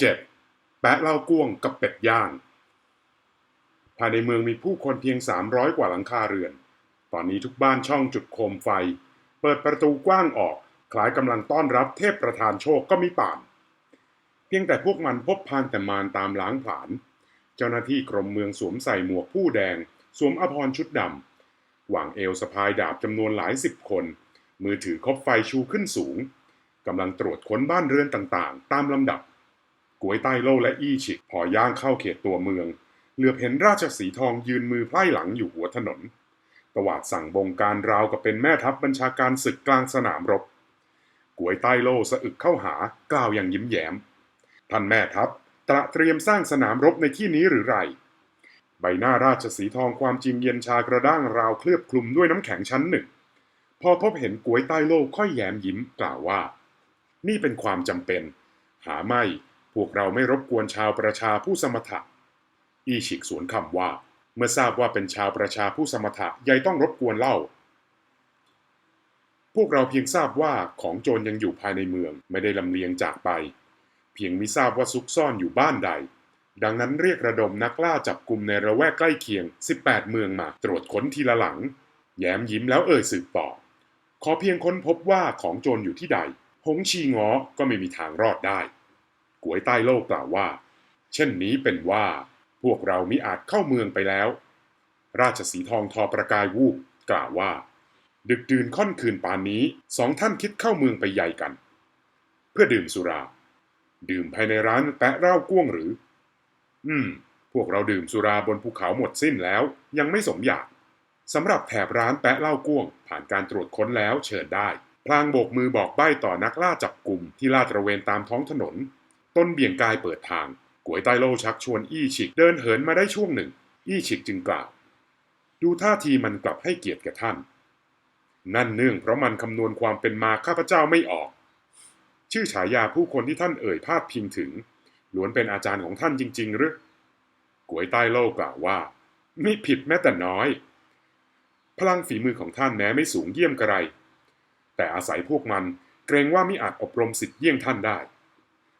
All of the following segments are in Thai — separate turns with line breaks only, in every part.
7. แปะเหล้าก้วงกับเป็ดย่าง ภายในเมืองมีผู้คนเพียง 300 กว่าหลังคาเรือน ตอนนี้ทุกบ้านช่องจุดโคมไฟ เปิดประตูกว้างออก คล้ายกำลังต้อนรับเทพประธานโชคก็มีป่าน เพียงแต่พวกมันพบพานแต่มารตามล้างผลาญเจ้าหน้าที่กรมเมืองสวมใส่หมวกผู้แดง สวมอภรชุดดำหว่างเอวสะพายดาบจำนวนหลายสิบคน มือถือคบไฟชูขึ้นสูงกำลังตรวจค้นบ้านเรือนต่างๆ ตามลำดับ กวยใต้โล่และอี้ฉิกพอย่างเข้าเขตตัวเมือง เหลือบเห็นราชสีทองยืนมือไพร่หลังอยู่หัวถนนตวาดสั่งบงการราวกับเป็นแม่ทัพบัญชาการศึกกลางสนามรบกวยใต้โล่สะอึกเข้าหากล่าวอย่างยิ้มแย้ม ท่านแม่ทัพตระเตรียมสร้างสนามรบในที่นี้หรือไร ใบหน้าราชสีทองความจริงเย็นชากระด้างราวเคลือบคลุมด้วยน้ำแข็งชั้นหนึ่ง พอพบเห็นกวยใต้โล่ค่อยแย้มยิ้มกล่าวว่า นี่เป็นความจำเป็น หาไม่ พวกเราไม่รบกวนชาวประชาผู้สมถะ อีฉิกสวนคำว่า เมื่อทราบว่าเป็นชาวประชาผู้สมถะยายต้องรบกวนเล่า พวกเราเพียงทราบว่าของโจรยังอยู่ภายในเมืองไม่ได้ลำเลียงจากไป เพียงมิทราบว่าซุกซ่อนอยู่บ้านใด ดังนั้นเรียกระดมนักล่าจับกลุ่มในระแวกใกล้เคียง 18 เมืองมา ตรวจค้นทีละหลัง แย้มยิ้มแล้วเอ่ยสืบต่อ ขอเพียงค้นพบว่าของโจรอยู่ที่ใด หงชีงอก็ไม่มีทางรอดได้ กวยใต้โลกกล่าวว่า เช่นนี้เป็นว่า พวกเรามิอาจเข้าเมืองไปแล้ว ราชสีทองทอประกายวูบกล่าวว่า ดึกดื่นค่อนคืนปานนี้สองท่านคิดเข้าเมืองไปใหญ่กัน เพื่อดื่มสุรา ดื่มภายในร้านแปะเหล้าก้วงหรือ อืม พวกเราดื่มสุราบนภูเขาหมดสิ้นแล้ว ยังไม่สมอยากสำหรับแถบร้านแปะเหล้าก้วง ผ่านการตรวจค้นแล้วเชิญได้พลางโบกมือบอกใบ้ต่อนักล่าจับกลุ่มที่ลาดตระเวนตามท้องถนน ต้นเบี่ยงกายเปิดทางกวยใต้โลชักชวนอี้ฉิกเดินเหินมาได้ช่วงหนึ่ง อี้ฉิกจึงกล่าว ดูท่าทีมันกลับให้เกียรติแก่ท่าน นั่นเนื่องเพราะมันคำนวณความเป็นมาข้าพเจ้าไม่ออก ชื่อฉายาผู้คนที่ท่านเอ่ยพาดพิงถึงล้วนเป็นอาจารย์ของท่านจริง ๆ หรือกวยใต้โลกล่าวว่าไม่ผิดแม้แต่น้อย พลังฝีมือของท่านแม้ไม่สูงเยี่ยมกระไร แต่อาศัยพวกมันเกรงว่ามิอาจอบรมสิทธิ์เยี่ยงท่านได้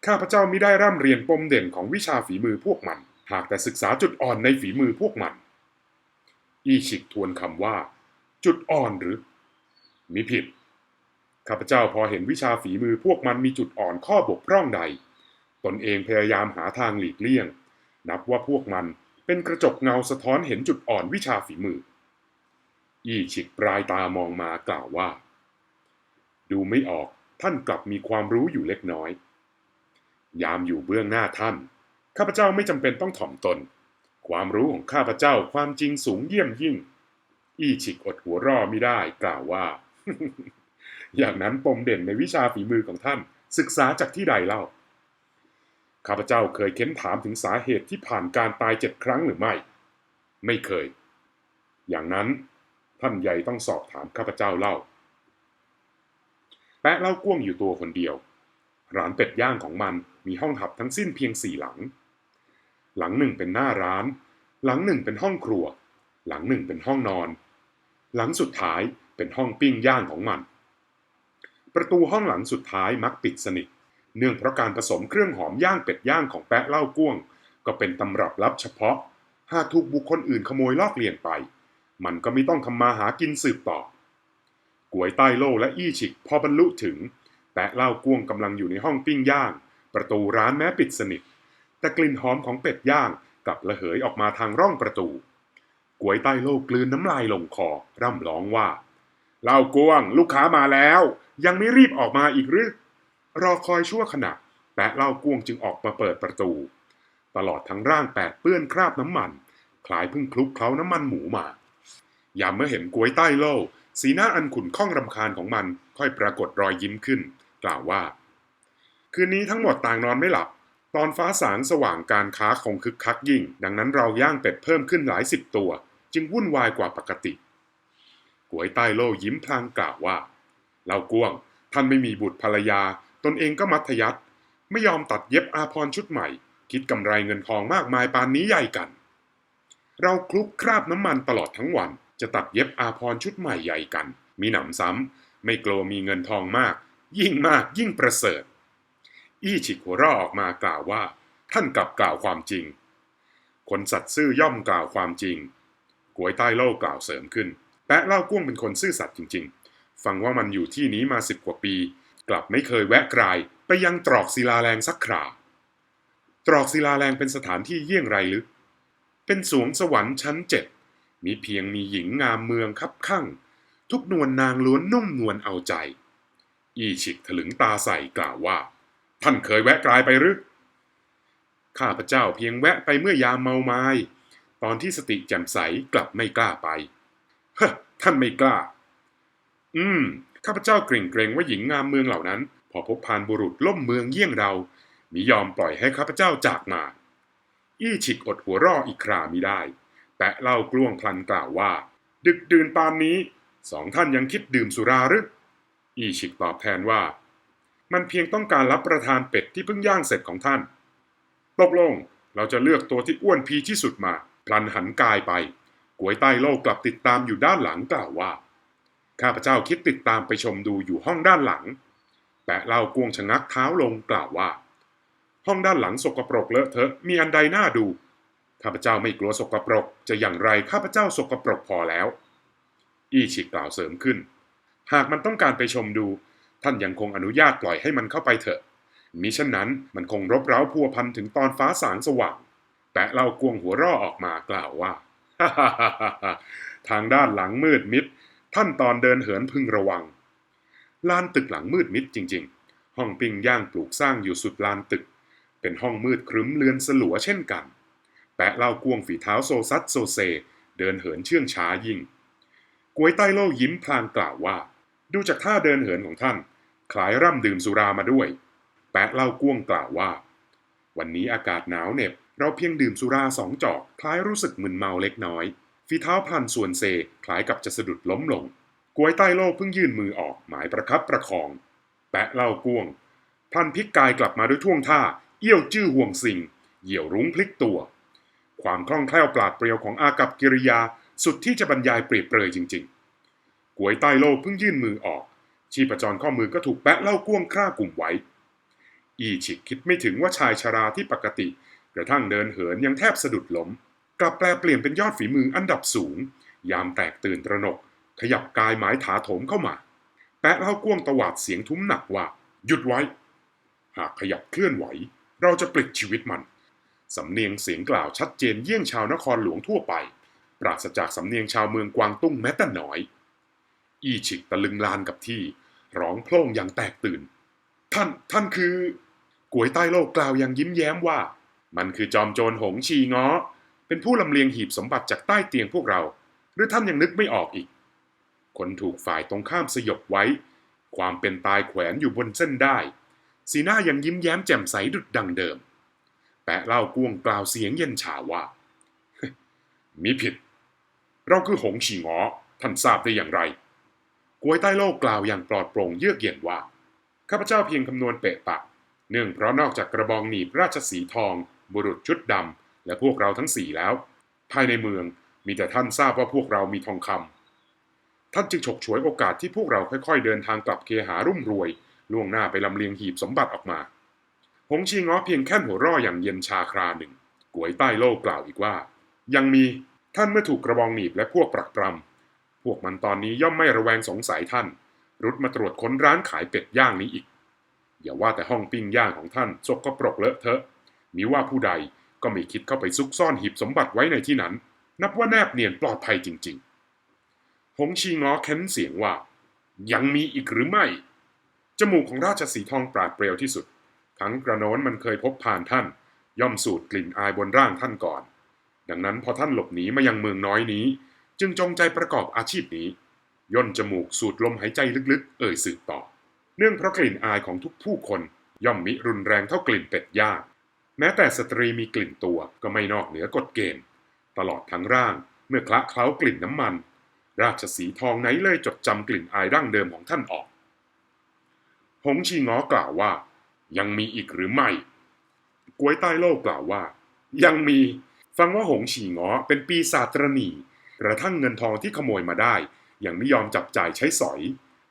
ข้าพเจ้ามิได้ร่ำเรียนปมเด่นของวิชาฝีมือพวกมัน หากแต่ศึกษาจุดอ่อนในฝีมือพวกมัน อีฉิกทวนคำว่า จุดอ่อนหรือ มิผิด ข้าพเจ้าพอเห็นวิชาฝีมือพวกมันมีจุดอ่อนข้อบกพร่องใด ตนเองพยายามหาทางหลีกเลี่ยง นับว่าพวกมันเป็นกระจกเงาสะท้อนเห็นจุดอ่อนวิชาฝีมือ อีฉิกปลายตามองมากล่าวว่า ดูไม่ออกท่านกลับมีความรู้อยู่เล็กน้อย ยามอยู่เบื้องหน้าท่าน ข้าพเจ้าไม่จำเป็นต้องถ่อมตน ความรู้ของข้าพเจ้าความจริงสูงเยี่ยมยิ่ง อี้ฉิกอดหัวร่อไม่ได้กล่าวว่า อย่างนั้นปมเด่นในวิชาฝีมือของท่าน ศึกษาจากที่ใดเล่า ข้าพเจ้าเคยเค้นถามถึงสาเหตุที่ผ่านการตายเจ็ดครั้งหรือไม่ ไม่เคย อย่างนั้นท่านใหญ่ต้องสอบถามข้าพเจ้าเล่า แปะเล่าก้วงอยู่ตัวคนเดียว ร้านเป็ดย่างของมันมีห้องหับทั้งสิ้นเพียงสี่หลัง หลังหนึ่งเป็นหน้าร้าน หลังหนึ่งเป็นห้องครัว หลังหนึ่งเป็นห้องนอน หลังสุดท้ายเป็นห้องปิ้งย่างของมัน ประตูห้องหลังสุดท้ายมักปิดสนิท เนื่องเพราะการผสมเครื่องหอมย่างเป็ดย่างของแปะเล่าก้วง ก็เป็นตำรับลับเฉพาะ หากถูกบุคคลอื่นขโมยลอกเลียนไป มันก็ไม่ต้องทำมาหากินสืบต่อกวยใต้โล่และอี้ฉิกพอบรรลุถึง แปะเล่าก้วงกำลังอยู่ในห้องปิ้งย่าง ประตูร้านแม้ปิดสนิท แต่กลิ่นหอมของเป็ดย่างกลับระเหยออกมาทางร่องประตูกวยใต้โลกกลืนน้ำลายลงคอ ร่ำร้องว่าเล่ากวง ลูกค้ามาแล้ว ยังไม่รีบออกมาอีกหรือ รอคอยชั่วขณะ แปะเล่ากวงจึงออกมาเปิดประตู ตลอดทั้งร่างแปดเปื้อนคราบน้ำมัน คล้ายเพิ่งคลุกเคล้าน้ำมันหมูมายามเมื่อเห็นกวยใต้โล่สีหน้าอันขุ่นข้องรำคาญของมันค่อยปรากฏรอยยิ้มขึ้น กล่าวว่า คืนนี้ทั้งหมดต่างนอนไม่หลับ ตอนฟ้าสางสว่างการค้าคงคึกคักยิ่ง ดังนั้นเราย่างเป็ดเพิ่มขึ้นหลายสิบตัว จึงวุ่นวายกว่าปกติกวยใต้โล่ยิ้มพลางกล่าวว่าเรากวง ท่านไม่มีบุตรภรรยา ตนเองก็มัธยัติไม่ยอมตัดเย็บอาพรชุดใหม่ คิดกำไรเงินทองมากมายปานนี้ใหญ่กัน เราคลุกคราบน้ำมันตลอดทั้งวัน จะตัดเย็บอาพรชุดใหม่ใหญ่กัน มีหนำซ้ำไม่กลัวมีเงินทองมาก ยิ่งมากยิ่งประเสริฐ อี้ฉิกหัวเราะออกมากล่าวว่า ท่านกลับกล่าวความจริง คนสัตย์ซื่อย่อมกล่าวความจริงกวยใต้โล่กล่าวเสริมขึ้น แปะเล่าก้วงเป็นคนซื่อสัตย์จริง ๆ ฟังว่ามันอยู่ที่นี้มาสิบกว่าปี กลับไม่เคยแวะกลายไปยังตรอกศิลาแรงสักครา ตรอกศิลาแรงเป็นสถานที่เยี่ยงไรลึก เป็นสวงสวรรค์ชั้นเจ็ดมีเพียงมีหญิงงามเมืองคับข้างทุกนวลนางล้วนนุ่มนวลเอาใจ อีฉิกถลึงตาใส่กล่าวว่า ท่านเคยแวะกลายไปหรือข้าพเจ้าเพียงแวะไปเมื่อยามเมาไม้ตอนที่สติแจ่มใสกลับไม่กล้าไปเฮ้ท่านไม่กล้า อืม ข้าพเจ้าเกรงเกรงว่าหญิงงามเมืองเหล่านั้น พอพบพานบุรุษล่มเมืองเยี่ยงเรา มิยอมปล่อยให้ข้าพเจ้าจากมา อี้ฉิกอดหัวร่ออีกครามิได้ แปะเล่ากล้วงพลันกล่าวว่า ดึกดื่นปานนี้ สองท่านยังคิดดื่มสุราหรือ อี้ฉิกตอบแทนว่า มันเพียงต้องการรับประทานเป็ดที่เพิ่งย่างเสร็จของท่าน ตกลงเราจะเลือกตัวที่อ้วนพีที่สุดมา พลันหันกายไปกวยใต้โลกกลับติดตามอยู่ด้านหลังกล่าวว่า ข้าพเจ้าคิดติดตามไปชมดูอยู่ห้องด้านหลัง แปะเล่ากวงชะงักเท้าลงกล่าวว่า ห้องด้านหลังสกปรกเลอะเทอะมีอันใดน่าดู ข้าพเจ้าไม่กลัวสกปรก จะอย่างไรข้าพเจ้าสกปรกพอแล้ว อี้ฉิกกล่าวเสริมขึ้น หากมันต้องการไปชมดู ท่านยังคงอนุญาตปล่อยให้มันเข้าไปเถอะ มิฉะนั้นมันคงรบเร้าพัวพันถึงตอนฟ้าสางสว่างแปะเล่ากวงหัวร่อออกมากล่าวว่า ทางด้านหลังมืดมิด ท่านตอนเดินเหินพึงระวัง ลานตึกหลังมืดมิดจริง ๆ ห้องปิ้งย่างปลูกสร้างอยู่สุดลานตึก เป็นห้องมืดครึ้มเลือนสลัวเช่นกัน แปะเล่ากวงฝีเท้าโซซัดโซเซ เดินเหินเชื่องช้ายิ่งกวยใต้โล่ยิ้มพลางกล่าวว่า ดูจากท่าเดินเหินของท่าน คล้ายร่ำดื่มสุรามาด้วย แปะเล่ากวงกล่าวว่า วันนี้อากาศหนาวเหน็บ เราเพียงดื่มสุราสองจอก คล้ายรู้สึกมึนเมาเล็กน้อย ฝีเท้าพลันส่วนเซ คล้ายกับจะสะดุดล้มลงกวยใต้โล่เพิ่งยื่นมือออกหมายประคับประคอง แปะเล่ากวงพลันพลิกกายกลับมาด้วยท่วงท่า เอี้ยวจื้อห่วงสิงเหยี่ยวรุ้งพลิกตัว ความคล่องแคล่วปราดเปรียวของอากับกิริยาสุดที่จะบรรยายเปรียบเปรยจริง ๆ กวยใต้โล่เพิ่งยื่นมือออก ชีพจรข้อมือก็ถูกแปะเล่าก้วงคร่ากลุ่มไว้ อีฉิกคิดไม่ถึงว่าชายชราที่ปกติ กระทั่งเดินเหินยังแทบสะดุดล้ม กลับแปลเปลี่ยนเป็นยอดฝีมืออันดับสูง ยามแตกตื่นตระหนก ขยับกายหมายถาโถมเข้ามา แปะเล่าก้วงตวาดเสียงทุ้มหนักว่า หยุดไว้ หากขยับเคลื่อนไหว เราจะปลิดชีวิตมันสำเนียงเสียงกล่าวชัดเจนเยี่ยงชาวนครหลวงทั่วไป ปราศจากสำเนียงชาวเมืองกวางตุ้งแม้แต่น้อย อีฉิกตะลึงลานกับที่ ร้องโพล่งอย่างแตกตื่น ท่านท่านคือกวยใต้โลกกล่าวอย่างยิ้มแย้มว่า มันคือจอมโจรหงชีง้อ เป็นผู้ลำเลียงหีบสมบัติจากใต้เตียงพวกเรา หรือท่านยังนึกไม่ออกอีก คนถูกฝ่ายตรงข้ามสยบไว้ ความเป็นตายแขวนอยู่บนเส้นได้ สีหน้ายังยิ้มแย้มแจ่มใสดุดดังเดิม แปะเล่ากวงกล่าวเสียงเย็นฉาว่ามีผิด เราคือหงฉีง้อ ท่านทราบได้อย่างไร กวยใต้โลกกล่าวอย่างปลอดโปร่งเยือกเย็นว่า ข้าพเจ้าเพียงคำนวณเปะปะ เนื่องเพราะนอกจากกระบองหนีบราชสีทอง บุรุษชุดดำและพวกเราทั้งสี่แล้ว ภายในเมืองมีแต่ท่านทราบว่าพวกเรามีทองคำท่านจึงฉกฉวยโอกาสที่พวกเราค่อยๆ เดินทางกลับเคหารุ่มรวย ล่วงหน้าไปลำเลียงหีบสมบัติออกมา หงชีง้อเพียงแค่หัวร่ออย่างเย็นชาคราหนึ่งกวยใต้โลกกล่าวอีกว่า ยังมีท่านเมื่อถูกกระบองหนีบและพวกปรักปรำ พวกมันตอนนี้ย่อมไม่ระแวงสงสัยท่าน รุดมาตรวจค้นร้านขายเป็ดย่างนี้อีก อย่าว่าแต่ห้องปิ้งย่างของท่านสกปรกเลอะเทอะมีว่าผู้ใดก็ไม่คิดเข้าไปซุกซ่อนหีบสมบัติไว้ในที่นั้น นับว่าแนบเนียนปลอดภัยจริง ๆ หงชีง้อเค้นเสียงว่า ยังมีอีกหรือไม่ จมูกของราชสีทองปราดเปรียวที่สุด ทั้งกระโน้นมันเคยพบผ่านท่าน ย่อมสูดกลิ่นอายบนร่างท่านก่อน ดังนั้นพอท่านหลบหนีมายังเมืองน้อยนี้ จึงจงใจประกอบอาชีพนี้ ย่นจมูกสูดลมหายใจลึกๆ เอ่ยสืบต่อ เนื่องเพราะกลิ่นอายของทุกผู้คนย่อมมิรุนแรงเท่ากลิ่นเป็ดย่างแม้แต่สตรีมีกลิ่นตัวก็ไม่นอกเหนือกฎเกณฑ์ตลอดทั้งร่างเมื่อคละเคล้ากลิ่นน้ำมัน ราชสีทองไหนเลยจดจำกลิ่นอายดั้งเดิมของท่านออก หงชีง้อกล่าวว่า ยังมีอีกหรือไม่กวยใต้โลกกล่าวว่า ยังมี ฟังว่าหงฉีง้อเป็นปีศาจตรณี กระทั่งเงินทองที่ขโมยมาได้ ยังไม่ยอมจับจ่ายใช้สอย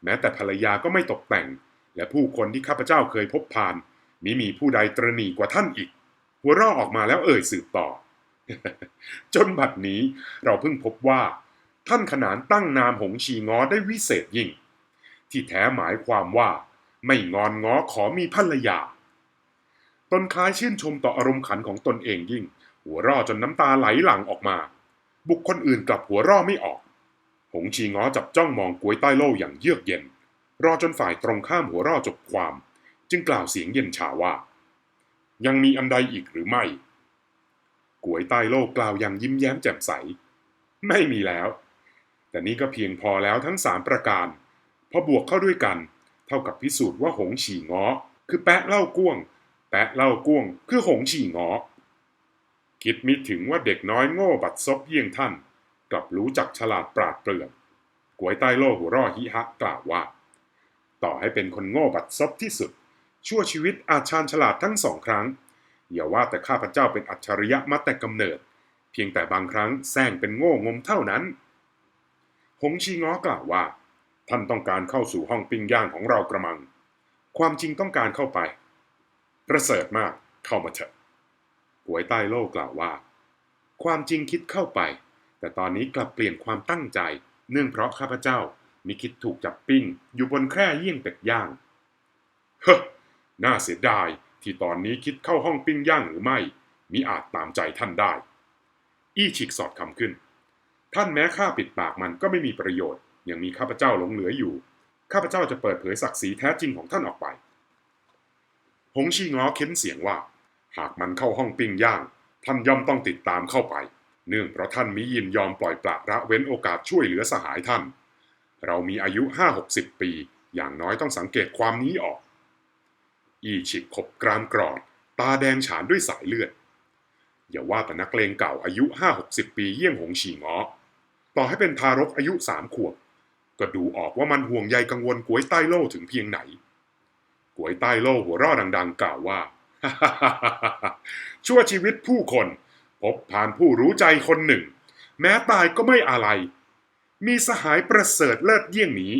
แม้แต่ภรรยาก็ไม่ตกแต่ง และผู้คนที่ข้าพเจ้าเคยพบผ่านมิมีผู้ใดตรณีกว่าท่านอีก หัวเราะออกมาแล้วเอ่ยสืบต่อ จนบัดนี้เราเพิ่งพบว่า ท่านขนานตั้งนามหงชีง้อได้วิเศษยิ่ง ที่แท้หมายความว่า ไม่งอนง้อขอมีภรรยาตนคล้ายชื่นชมต่ออารมณ์ขันของตนเองยิ่ง หัวเร่อจนน้ำตาไหลหลั่งออกมา บุคคลอื่นกลับหัวร่อไม่ออก หงชีง้อจับจ้องมองกวยใต้โล่อย่างเยือกเย็น รอจนฝ่ายตรงข้ามหัวร่อจบความ จึงกล่าวเสียงเย็นชาว่า ยังมีอันใดอีกหรือไม่กวยใต้โลกกล่าวอย่างยิ้มแย้มแจ่มใส ไม่มีแล้ว แต่นี่ก็เพียงพอแล้วทั้งสามประการพอบวกเข้าด้วยกัน เท่ากับพิสูจน์ว่าหงฉีง้อ คือแปะเล่าก้วง แปะเล่าก้วง คือหงฉีง้อ คิดมิถึงว่าเด็กน้อยโง่บัดซบเยี่ยงท่าน กลับรู้จักฉลาดปราดเปรื่องกวยใต้โลกหัวร่อฮิฮะกล่าวว่า ต่อให้เป็นคนโง่บัดซบที่สุด ชั่วชีวิตอาจชาญฉลาดทั้งสองครั้ง อย่าว่าแต่ข้าพเจ้าเป็นอัจฉริยะมาแต่กำเนิด เพียงแต่บางครั้งแซงเป็นโง่งมเท่านั้น หงชีง้อกล่าวว่า ท่านต้องการเข้าสู่ห้องปิ้งย่างของเรากระมัง ความจริงต้องการเข้าไป ประเสริฐมากเข้ามาเถอะ หวยใต้โลกกล่าวว่า ความจริงคิดเข้าไป แต่ตอนนี้กลับเปลี่ยนความตั้งใจ เนื่องเพราะข้าพเจ้ามีคิดถูกจับปิ้ง อยู่บนแคร่เยี่ยงเป็ดย่าง เฮ้น่าเสียดายที่ตอนนี้คิดเข้าห้องปิ้งย่างหรือไม่มิอาจตามใจท่านได้ อี้ฉีกสอดคำขึ้น ท่านแม้ข้าปิดปากมันก็ไม่มีประโยชน์ ยังมีข้าพเจ้าหลงเหลืออยู่ ข้าพเจ้าจะเปิดเผยศักดิ์ศรีแท้จริงของท่านออกไป หงชีง้อเค้นเสียงว่า หากมันเข้าห้องปิ้งย่าง ท่านย่อมต้องติดตามเข้าไป เนื่องเพราะท่านมิยินยอมปล่อยปละละเว้นโอกาสช่วยเหลือสหายท่าน เรามีอายุห้าหกสิบปี อย่างน้อยต้องสังเกตความนี้ออก อีฉิกขบกรามกรอด ตาแดงฉานด้วยสายเลือด อย่าว่าแต่นักเลงเก่าอายุห้าหกสิบปีเยี่ยงหงฉีงอต่อให้เป็นทารกอายุสามขวบ ก็ดูออกว่ามันห่วงใยกังวลกวยใต้โล่ถึงเพียงไหนกวยใต้โล่หัวร่อดังๆ กล่าวว่า ชั่วชีวิตผู้คน พบผ่านผู้รู้ใจคนหนึ่ง แม้ตายก็ไม่อะไร มีสหายประเสริฐเลิศเยี่ยงนี้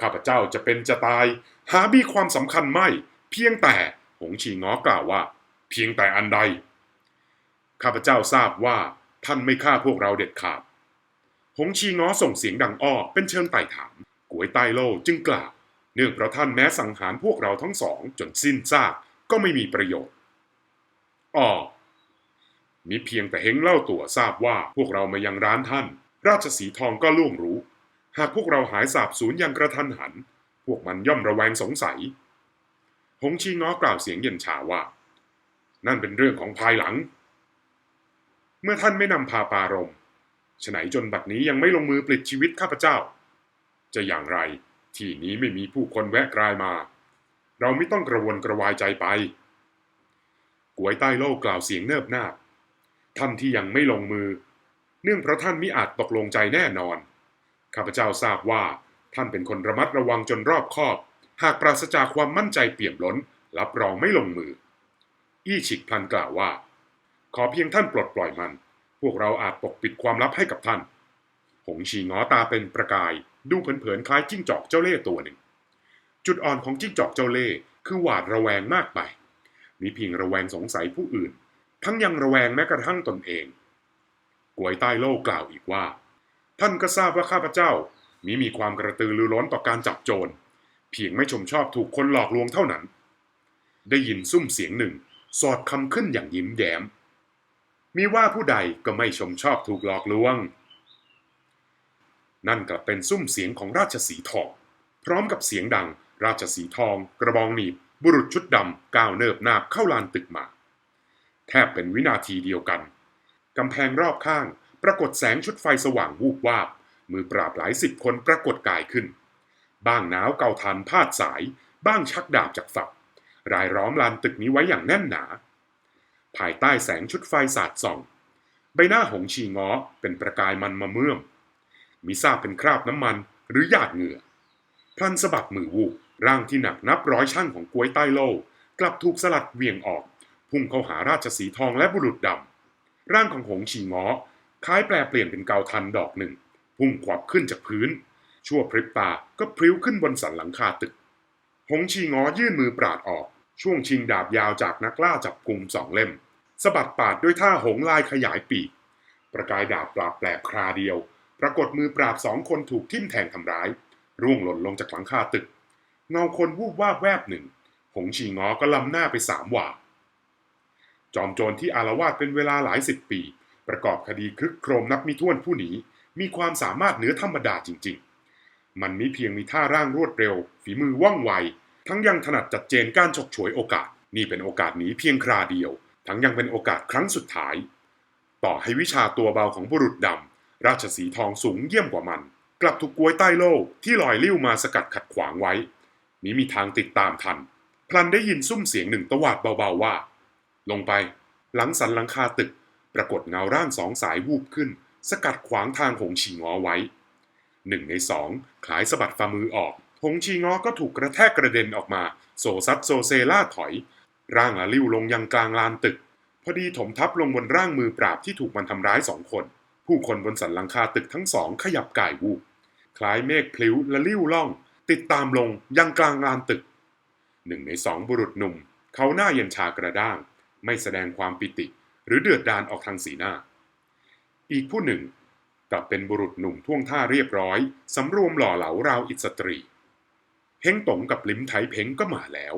ข้าพเจ้าจะเป็นจะตาย หามีความสำคัญไม่ เพียงแต่หงชีง้อกล่าวว่า เพียงแต่อันใด ข้าพเจ้าทราบว่าท่านไม่ฆ่าพวกเราเด็ดขาด หงชีง้อส่งเสียงดังอ้อเป็นเชิงไต่ถามกวยใต้โลจึงกล่าว เนื่องเพราะท่านแม้สังหารพวกเราทั้งสองจนสิ้นซาก ก็ไม่มีประโยชน์อ้อมีเพียงแต่เฮงเล่าตัวทราบว่าพวกเรามายังร้านท่าน ราชสีทองก็ล่วงรู้ หากพวกเราหายสาบสูญอย่างกระทันหัน พวกมันย่อมระแวงสงสัย หงชีง้อกล่าวเสียงเย็นชาว่า นั่นเป็นเรื่องของภายหลัง เมื่อท่านไม่นำพาปารมฉไหนจนบัดนี้ยังไม่ลงมือปลิดชีวิตข้าพเจ้า จะอย่างไรที่นี้ไม่มีผู้คนแวะกลายมา เราไม่ต้องกระวนกระวายใจไปกวยใต้โลกกล่าวเสียงเนิบนาบท่านที่ยังไม่ลงมือ เนื่องเพราะท่านมิอาจตกลงใจแน่นอน ข้าพเจ้าทราบว่าท่านเป็นคนระมัดระวังจนรอบคอบ หากปราศจากความมั่นใจเปี่ยมล้น รับรองไม่ลงมือ อี้ฉิกพันกล่าวว่า ขอเพียงท่านปลดปล่อยมัน พวกเราอาจปกปิดความลับให้กับท่าน หงชีง้อตาเป็นประกาย ดูเผินๆคล้ายจิ้งจอกเจ้าเล่ห์ตัวหนึ่ง จุดอ่อนของจิ้งจอกเจ้าเล่ห์คือหวาดระแวงมากไป มีเพียงระแวงสงสัยผู้อื่น ทั้งยังระแวงแม้กระทั่งตนเองกวยใต้โลกกล่าวอีกว่า ท่านก็ทราบว่าข้าพเจ้ามีมีความกระตือรือร้นต่อการจับโจร เพียงไม่ชมชอบถูกคนหลอกลวงเท่านั้น ได้ยินซุ้มเสียงหนึ่ง สอดคำขึ้นอย่างยิ้มแย้ม มีว่าผู้ใดก็ไม่ชมชอบถูกหลอกลวง นั่นกลับเป็นซุ้มเสียงของราชสีทองพร้อมกับเสียงดัง ราชสีทองกระบองหนีบ บุรุษชุดดำก้าวเนิบนาบเข้าลานตึกมา แทบเป็นวินาทีเดียวกัน กำแพงรอบข้างปรากฏแสงชุดไฟสว่างวูบวาบ มือปราบหลายสิบคนปรากฏกายขึ้น บ้างหนาวเกาทันพาดสาย บ้างชักดาบจากฝัก รายล้อมลานตึกนี้ไว้อย่างแน่นหนา ภายใต้แสงชุดไฟสาดส่อง ใบหน้าหงชีง้อเป็นประกายมันมาเมื่อมมิทราบเป็นคราบน้ำมันหรือหยาดเหงื่อพลันสะบัดมือวูบ ร่างที่หนักนับร้อยช่างของกวยใต้โลกกลับถูกสลัดเวียงออก พุ่งเข้าหาราชสีทองและบุรุษดำร่างของหงชีง้อคล้ายแปลเปลี่ยนเป็นเกาทันดอกหนึ่ง พุ่งขวับขึ้นจากพื้น ชั่วพริบตาก็พลิ้วขึ้นบนสันหลังคาตึก หงชีง้อยื่นมือปราดออก ช่วงชิงดาบยาวจากนักล่าจับกลุ่มสองเล่มสะบัดปาดด้วยท่าหงลายขยายปีก ประกายดาบปราบแปลกคราเดียว ปรากฏมือปราบสองคนถูกทิ่มแทงทำร้าย ร่วงหล่นลงจากหลังคาตึก เงาคนวูบวาบแวบหนึ่ง หงชีงอก็ลำหน้าไปสามหว่า จอมโจรที่อารวาสเป็นเวลาหลายสิบปี ประกอบคดีคลึกโครมนับมิถ้วนผู้หนีมีความสามารถเหนือธรรมดาจริง ๆ มันมิเพียงมีท่าร่างรวดเร็ว ฝีมือว่องไว ทั้งยังถนัดจัดเจนการฉกฉวยโอกาส นี่เป็นโอกาสหนีเพียงคราเดียว ทั้งยังเป็นโอกาสครั้งสุดท้าย ต่อให้วิชาตัวเบาของบุรุษดำราชสีทองสูงเยี่ยมกว่ามัน กลับถูกกลวยใต้โล่ที่ลอยลิ้วมาสกัดขัดขวางไว้ มิมีทางติดตามทัน พลันได้ยินซุ้มเสียงหนึ่งตวาดเบาๆว่า ลงไป หลังสันหลังคาตึก ปรากฏเงาร่างสองสายวูบขึ้น สกัดขวางทางหงชีงอไว้หนึ่งในสองคลายสะบัดฝ่ามือออกหงชีงอก็ถูกกระแทกกระเด็นออกมา โซซัดโซเซล่าถอย ร่างละลิ้วลงยังกลางลานตึก พอดีถมทับลงบนร่างมือปราบที่ถูกมันทำร้ายสองคน ผู้คนบนสันหลังคาตึกทั้งสองขยับกายวูบคล้ายเมฆพลิ้วและลิ้วล่อง ติดตามลงยังกลางลานตึก หนึ่งในสองบุรุษหนุ่ม เขาหน้าเย็นชากระด้าง ไม่แสดงความปิติ หรือเดือดดานออกทางสีหน้า อีกผู้หนึ่งกลับเป็นบุรุษหนุ่มท่วงท่าเรียบร้อยสำรวมหล่อเหลาราวอิสตรี เพ้งตงกับลิ้มไทเพ้งก็มาแล้ว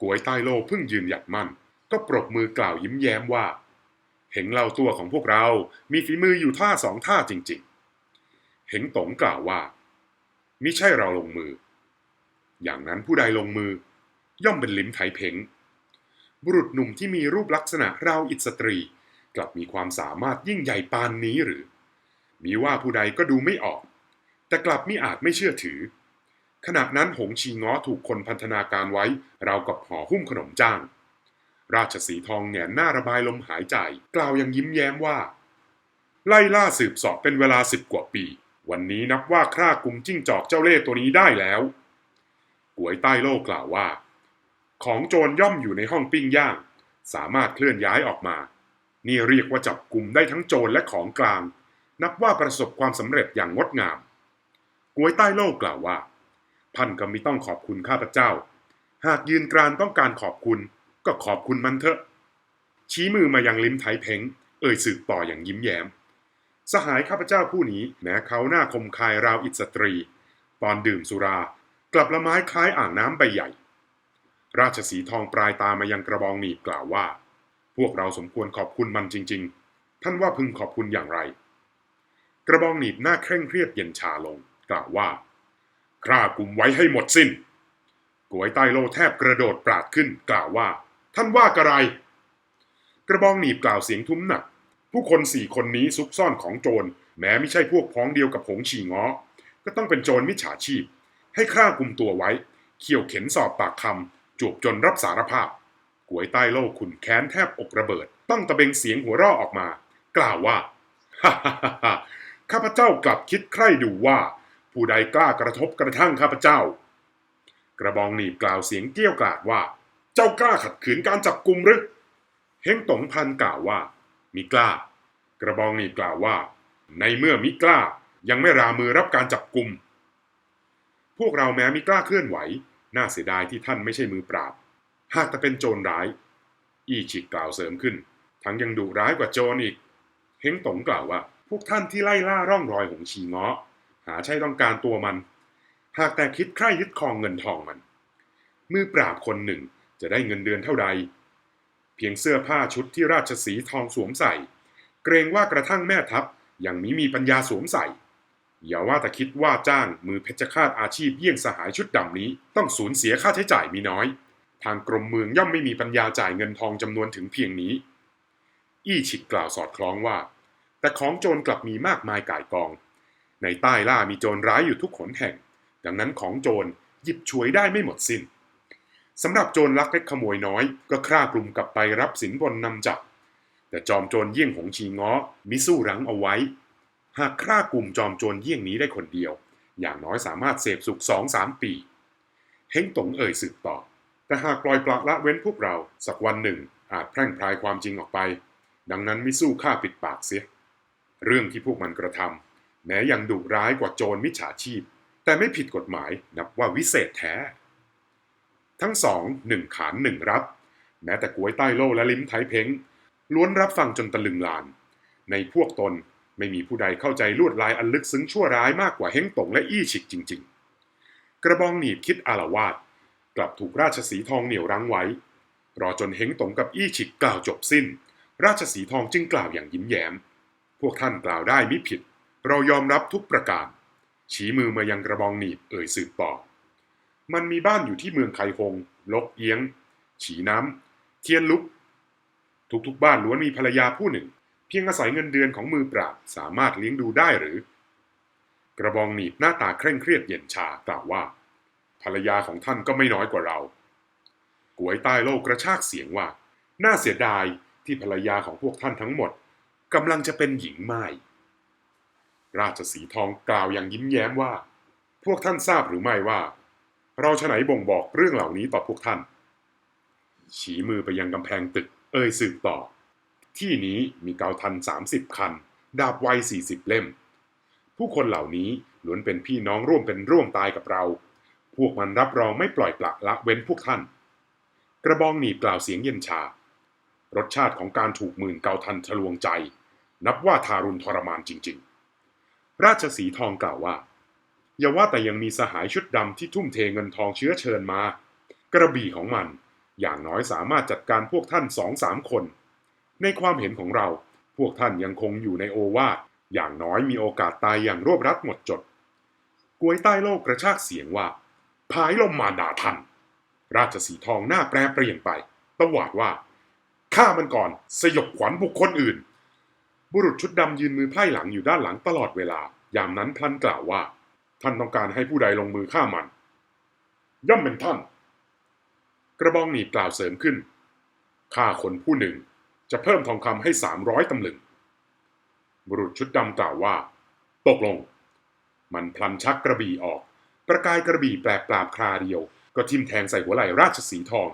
กวยใต้โลเพิ่งยืนหยัดมั่น ก็ปรบมือกล่าวยิ้มแย้มว่าเห็นเราตัวของพวกเรา มีฝีมืออยู่ท่าสองท่าจริง ๆ เห็นตงกล่าวว่า มิใช่เราลงมือ อย่างนั้นผู้ใดลงมือย่อมเป็นลิ้มไทเพงบุรุษหนุ่มที่มีรูปลักษณะราวอิสตรี กลับมีความสามารถยิ่งใหญ่ปานนี้หรือ มีว่าผู้ใดก็ดูไม่ออก แต่กลับมิอาจไม่เชื่อถือ ขณะนั้นหงชีง้อถูกคนพันธนาการไว้ราวกับห่อหุ้มขนมจ้าง ราชสีทองแหงนหน้าระบายลมหายใจ กล่าวยังยิ้มแย้มว่า ไล่ล่าสืบสอบเป็นเวลาสิบกว่าปี วันนี้นับว่าคร่ากลุ่มจิ้งจอกเจ้าเล่ห์ตัวนี้ได้แล้วกวยใต้โลกกล่าวว่า ของโจรย่อมอยู่ในห้องปิ้งย่าง สามารถเคลื่อนย้ายออกมา นี่เรียกว่าจับกลุ่มได้ทั้งโจรและของกลาง นับว่าประสบความสำเร็จอย่างงดงามกวยใต้โลกกล่าวว่าพันก็มิต้องขอบคุณข้าพเจ้า หากยืนกรานต้องการขอบคุณ ก็ขอบคุณมันเถอะ ชี้มือมายังลิ้มไทเพ้ง เอ่ยสืบต่ออย่างยิ้มแย้ม สหายข้าพเจ้าผู้นี้แม้เขาหน้าคมคายราวอิสตรี ตอนดื่มสุรากลับละไม้คล้ายอ่างน้ำใบใหญ่ ราชสีทองปลายตามายังกระบองหนีบกล่าวว่า พวกเราสมควรขอบคุณมันจริง ๆ ท่านว่าพึงขอบคุณอย่างไร กระบองหนีบหน้าเคร่งเครียดเย็นชาลง กล่าวว่าคร่ากลุ่มไว้ให้หมดสิ้นกวยใต้โลแทบกระโดดปราดขึ้น กล่าวว่า ท่านว่ากระไร กระบองหนีบกล่าวเสียงทุ้มหนัก ผู้คนสี่คนนี้ซุกซ่อนของโจร แม้ไม่ใช่พวกพ้องเดียวกับหงฉีง้อ ก็ต้องเป็นโจรมิจฉาชีพ ให้ฆ่ากลุ่มตัวไว้ เขี่ยวเข็นสอบปากคำจูบจนรับสารภาพกวยใต้โลกขุนแค้นแทบอกระเบิด ต้องตะเบงเสียงหัวเราะออกมา กล่าวว่าฮ่าฮ่าฮ่าข้าพเจ้ากลับคิดใคร่ดูว่า ผู้ใดกล้ากระทบกระทั่งข้าพเจ้า กระบองหนีบกล่าวเสียงเกี้ยวกราดว่า เจ้ากล้าขัดขืนการจับกลุ่มหรือเฮงตงพันกล่าวว่า มิกล้า กระบองหนีบกล่าวว่า ในเมื่อมิกล้ายังไม่รามือรับการจับกลุ่มพวกเราแม้มิกล้าเคลื่อนไหว น่าเสียดายที่ท่านไม่ใช่มือปราบ หากแต่เป็นโจรร้าย อีฉิกกล่าวเสริมขึ้น ทั้งยังดุร้ายกว่าโจรอีก เฮงตงกล่าวว่า พวกท่านที่ไล่ล่าร่องรอยหงชีเงาะ หาใช่ต้องการตัวมัน หากแต่คิดใคร่ยึดครองเงินทองมัน มือปราบคนหนึ่งจะได้เงินเดือนเท่าใด เพียงเสื้อผ้าชุดที่ราชสีทองสวมใส่ เกรงว่ากระทั่งแม่ทัพยังมิมีปัญญาสวมใส่ อย่าว่าแต่คิดว่าจ้างมือเพชรฆาตอาชีพเยี่ยงสหายชุดดำนี้ ต้องสูญเสียค่าใช้จ่ายมีน้อย ทางกรมเมืองย่อมไม่มีปัญญาจ่ายเงินทองจำนวนถึงเพียงนี้ อี้ฉิกกล่าวสอดคล้องว่า แต่ของโจรกลับมีมากมายก่ายกอง ในใต้ล่ามีโจรร้ายอยู่ทุกขนแห่ง ดังนั้นของโจรหยิบฉวยได้ไม่หมดสิน้น สำหรับโจรลักเล็กขโมยน้อย ก็คร่ากลุ่มกลับไปรับสินบนนำจับ แต่จอมโจรเยี่ยงหงชีง้อมิสู้รั้งเอาไว้ หากคร่ากลุ่มจอมโจรเยี่ยงนี้ได้คนเดียว อย่างน้อยสามารถเสพสุขสองสามปีเฮงตงเอ่ยสืบต่อ แต่หากปล่อยปละละเว้นพวกเราสักวันหนึ่งอาจแพร่งพรายความจริงออกไป ดังนั้นมิสู้ฆ่าปิดปากเสีย เรื่องที่พวกมันกระทำแม้ยังดุร้ายกว่าโจรมิจฉาชีพ แต่ไม่ผิดกฎหมายนับว่าวิเศษแท้ ทั้งสองหนึ่งขานหนึ่งรับ แม้แต่กวยใต้โล่และลิ้มไทยเพ้งล้วนรับฟังจนตะลึงลาน ในพวกตนไม่มีผู้ใดเข้าใจลวดลายอันลึกซึ้งชั่วร้ายมากกว่าเฮงตงและอี้ฉิกจริง ๆ กระบองหนีบคิดอารวาสกลับถูกราชสีทองเหนี่ยวรั้งไว้ รอจนเฮงตงกับอี้ฉิกกล่าวจบสิ้น ราชสีทองจึงกล่าวอย่างยิ้มแย้ม พวกท่านกล่าวได้มิผิด เรายอมรับทุกประการ ชี้มือมายังกระบองหนีบเอ่ยสืบต่อ มันมีบ้านอยู่ที่เมืองไคฮง ลกเอียง ฉีน้ำ เทียนลุก ทุกๆบ้านล้วนมีภรรยาผู้หนึ่ง เพียงอาศัยเงินเดือนของมือปราบสามารถเลี้ยงดูได้หรือ กระบองหนีบหน้าตาเคร่งเครียดเย็นชากล่าวว่า ภรรยาของท่านก็ไม่น้อยกว่าเรากวยใต้โลกกระชากเสียงว่า น่าเสียดายที่ภรรยาของพวกท่านทั้งหมดกำลังจะเป็นหญิงไม้ราชสีทองกล่าวอย่างยิ้มแย้มว่า พวกท่านทราบหรือไม่ว่า เราฉไหนบ่งบอกเรื่องเหล่านี้ต่อพวกท่านชี้มือไปยังกำแพงตึก เอ่ยสืบต่อ ที่นี้มีเกาทัน 30 คัน ดาบไว40 เล่ม ผู้คนเหล่านี้ล้วนเป็นพี่น้องร่วมเป็นร่วมตายกับเรา พวกมันรับรองไม่ปล่อยปละละเว้นพวกท่าน กระบองหนีบกล่าวเสียงเย็นชา รสชาติของการถูกหมื่นเกาทันทะลวงใจ นับว่าทารุณทรมานจริง ๆ ราชสีทองกล่าวว่า อย่าว่าแต่ยังมีสหายชุดดำที่ทุ่มเทเงินทองเชื้อเชิญมา กระบี่ของมัน อย่างน้อยสามารถจัดการพวกท่านสองสามคน ในความเห็นของเรา พวกท่านยังคงอยู่ในโอวาทอย่างน้อยมีโอกาสตายอย่างรวบรัดหมดจดกวยใต้โลกกระชากเสียงว่าพายลมมาด่าท่านราชสีทองหน้าแปรเปลี่ยนไปตวาดว่าฆ่ามันก่อนสยบขวัญบุคคลอื่น บุรุษชุดดำยืนมือไพ่หลังอยู่ด้านหลังตลอดเวลา ยามนั้นพลันกล่าวว่า ท่านต้องการให้ผู้ใดลงมือฆ่ามัน ย่อมเป็นท่าน กระบองหนีบกล่าวเสริมขึ้นฆ่าคนผู้หนึ่งจะเพิ่มทองคำให้สามร้อยตำลึง บุรุษชุดดำกล่าวว่า ตกลง มันพลันชักกระบี่ออก ประกายกระบี่แปลกปราบคราเดียว ก็ทิ่มแทงใส่หัวไหล่ราชสีทอง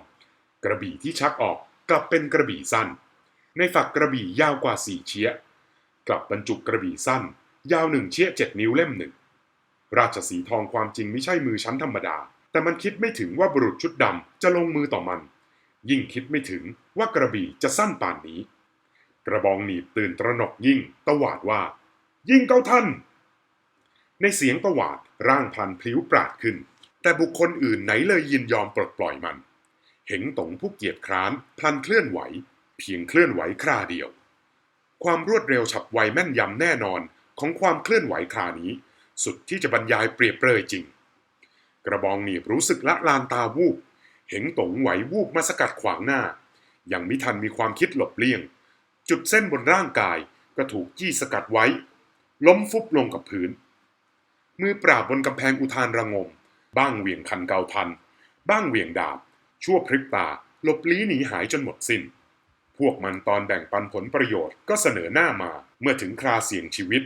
กระบี่ที่ชักออกกลับเป็นกระบี่สั้น ในฝักกระบี่ยาวกว่าสี่เชี้ย กลับบรรจุกระบี่สั้น ยาวหนึ่งเชี้ยเจ็ดนิ้วเล่มหนึ่ง ราชสีทองความจริงไม่ใช่มือชั้นธรรมดา แต่มันคิดไม่ถึงว่าบุรุษชุดดำจะลงมือต่อมัน ยิ่งคิดไม่ถึงว่ากระบี่จะสั้นป่านนี้ กระบองหนีบตื่นตระหนกยิ่งตวาดว่า ยิ่งเก้าท่าน ในเสียงตวาดร่างพันพลิ้วปราดขึ้น แต่บุคคลอื่นไหนเลยยินยอมปลดปล่อยมัน เห็นตงผู้เกียจคร้านพลันเคลื่อนไหว เพียงเคลื่อนไหวคราเดียว ความรวดเร็วฉับไวแม่นยำแน่นอนของความเคลื่อนไหวครานี้ สุดที่จะบรรยายเปรียบเปรยจริง กระบองหนีบรู้สึกละลานตาวูบ เห็นตงไหววูบมาสกัดขวางหน้า ยังมิทันมีความคิดหลบเลี่ยง จุดเส้นบนร่างกายก็ถูกจี้สกัดไว้ ล้มฟุบลงกับพื้น มือปราบบนกำแพงอุทานระงม บ้างเหวี่ยงคันเกาทัน บ้างเหวี่ยงดาบ ชั่วพริบตาหลบลี้หนีหายจนหมดสิน้น พวกมันตอนแบ่งปันผลประโยชน์ก็เสนอหน้ามาเมื่อถึงคราเสี่ยงชีวิต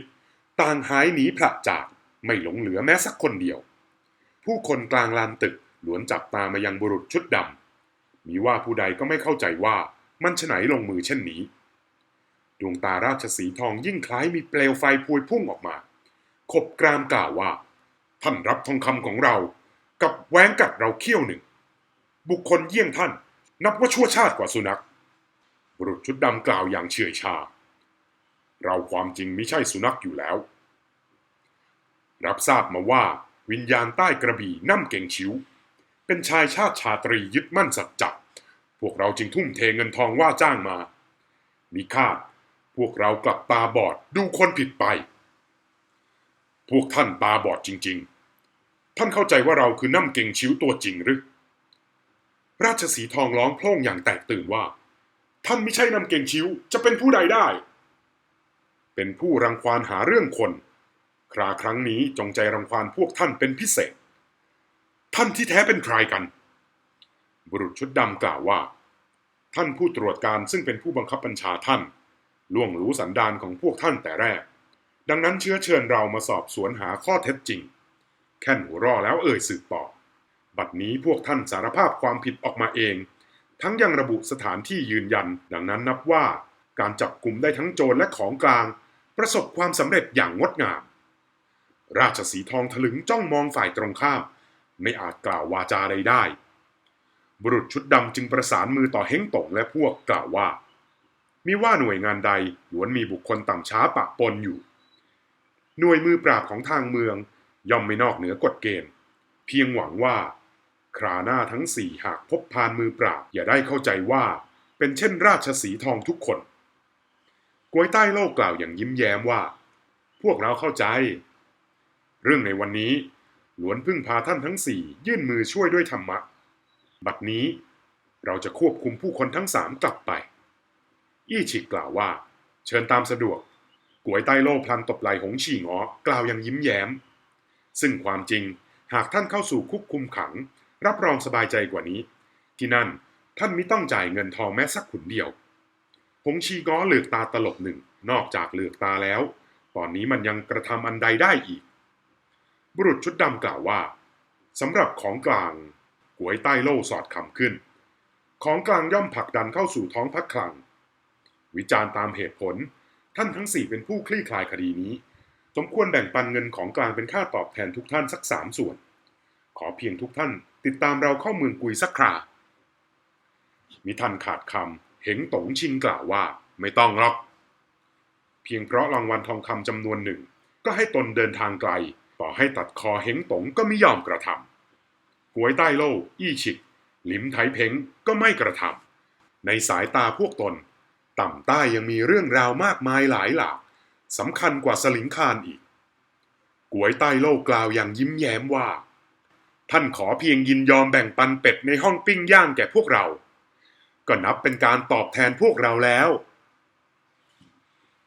ต่างหายหนีพระจาก ไม่หลงเหลือแม้สักคนเดียว ผู้คนกลางลานตึกล้วนจับตามายังบุรุษชุดดำมีว่าผู้ใดก็ไม่เข้าใจว่ามันฉไหนลงมือเช่นนี้ ดวงตาราชสีทองยิ่งคล้ายมีเปลวไฟพวยพุ่งออกมาขบกรามกล่าวว่า ท่านรับทองคำของเรา กับแหวงกัดเราเขี้ยวหนึ่ง บุคคลเยี่ยงท่าน นับว่าชั่วชาติกว่าสุนัข บุรุษชุดดำกล่าวอย่างเฉื่อยชา เราความจริงไม่ใช่สุนัขอยู่แล้ว รับทราบมาว่าวิญญาณใต้กระบี่นั่มเก่งชิว เป็นชายชาติชาตรียึดมั่นสัจจะพวกเราจึงทุ่มเทเงินทองว่าจ้างมา มีคาดพวกเรากลับตาบอดดูคนผิดไป พวกท่านตาบอดจริง ๆ ท่านเข้าใจว่าเราคือน้ำเก่งชิวตัวจริงหรือ ราชสีทองร้องโพล่งอย่างแตกตื่นว่า ท่านไม่ใช่น้ำเก่งชิวจะเป็นผู้ใดได้ เป็นผู้รังควานหาเรื่องคน คราครั้งนี้จงใจรังควานพวกท่านเป็นพิเศษ ท่านที่แท้เป็นใครกัน บุรุษชุดดำกล่าวว่า ท่านผู้ตรวจการซึ่งเป็นผู้บังคับบัญชาท่าน ล่วงรู้สันดานของพวกท่านแต่แรก ดังนั้นเชื้อเชิญเรามาสอบสวนหาข้อเท็จจริง แค่นหัวรอแล้วเอ่ยสืบต่อบัดนี้พวกท่านสารภาพความผิดออกมาเอง ทั้งยังระบุสถานที่ยืนยัน ดังนั้นนับว่าการจับกลุ่มได้ทั้งโจรและของกลาง ประสบความสำเร็จอย่างงดงาม ราชสีทองถลึงจ้องมองฝ่ายตรงข้าม ไม่อาจกล่าววาจาใดได้ บุรุษชุดดำจึงประสานมือต่อเฮงตงและพวกกล่าวว่ามีว่าหน่วยงานใดล้วนมีบุคคลต่ำช้าปะปนอยู่ หน่วยมือปราบของทางเมือง ย่อมไม่นอกเหนือกฎเกณฑ์ เพียงหวังว่า คราหน้าทั้งสี่หากพบพานมือปราบอย่าได้เข้าใจว่า เป็นเช่นราชสีทองทุกคนกวยใต้โลกกล่าวอย่างยิ้มแย้มว่า พวกเราเข้าใจ เรื่องในวันนี้ล้วนพึ่งพาท่านทั้งสี่ยื่นมือช่วยด้วยธรรมะ บัดนี้เราจะควบคุมผู้คนทั้งสามกลับไป อี้ฉิกกล่าวว่า เชิญตามสะดวกกวยใต้โลพลันตบไหลหงฉี่งอกล่าวอย่างยิ้มแย้ม ซึ่งความจริงหากท่านเข้าสู่คุกคุมขัง รับรองสบายใจกว่านี้ ที่นั่นท่านไม่ต้องจ่ายเงินทองแม้สักขุนเดียว หงชีง้อเหลือกตาตลบหนึ่ง นอกจากเหลือกตาแล้ว ตอนนี้มันยังกระทำอันใดได้อีก บุรุษชุดดำกล่าวว่าสำหรับของกลางกวยใต้โล่สอดคำขึ้น ของกลางย่อมผลักดันเข้าสู่ท้องพระคลัง วิจารณ์ตามเหตุผล ท่านทั้งสี่เป็นผู้คลี่คลายคดีนี้ สมควรแบ่งปันเงินของกลางเป็นค่าตอบแทนทุกท่านสักสามส่วน ขอเพียงทุกท่าน ติดตามเราเข้าเมืองกุยสักครา มิทันขาดคำเหงตงชิงกล่าวว่า ไม่ต้องหรอก เพียงเพราะรางวัลทองคำจำนวนหนึ่ง ก็ให้ตนเดินทางไกล ต่อให้ตัดคอเหงตงก็ไม่ยอมกระทำหวยใต้โล่อี้ฉิกลิมไทเพ้งก็ไม่กระทำในสายตาพวกตน ต่ำใต้ยังมีเรื่องราวมากมายหลายหลากสำคัญกว่าสลิงคานอีกกวยใต้โลกกล่าวอย่างยิ้มแย้มว่า ท่านขอเพียงยินยอมแบ่งปันเป็ดในห้องปิ้งย่างแก่พวกเรา ก็นับเป็นการตอบแทนพวกเราแล้ว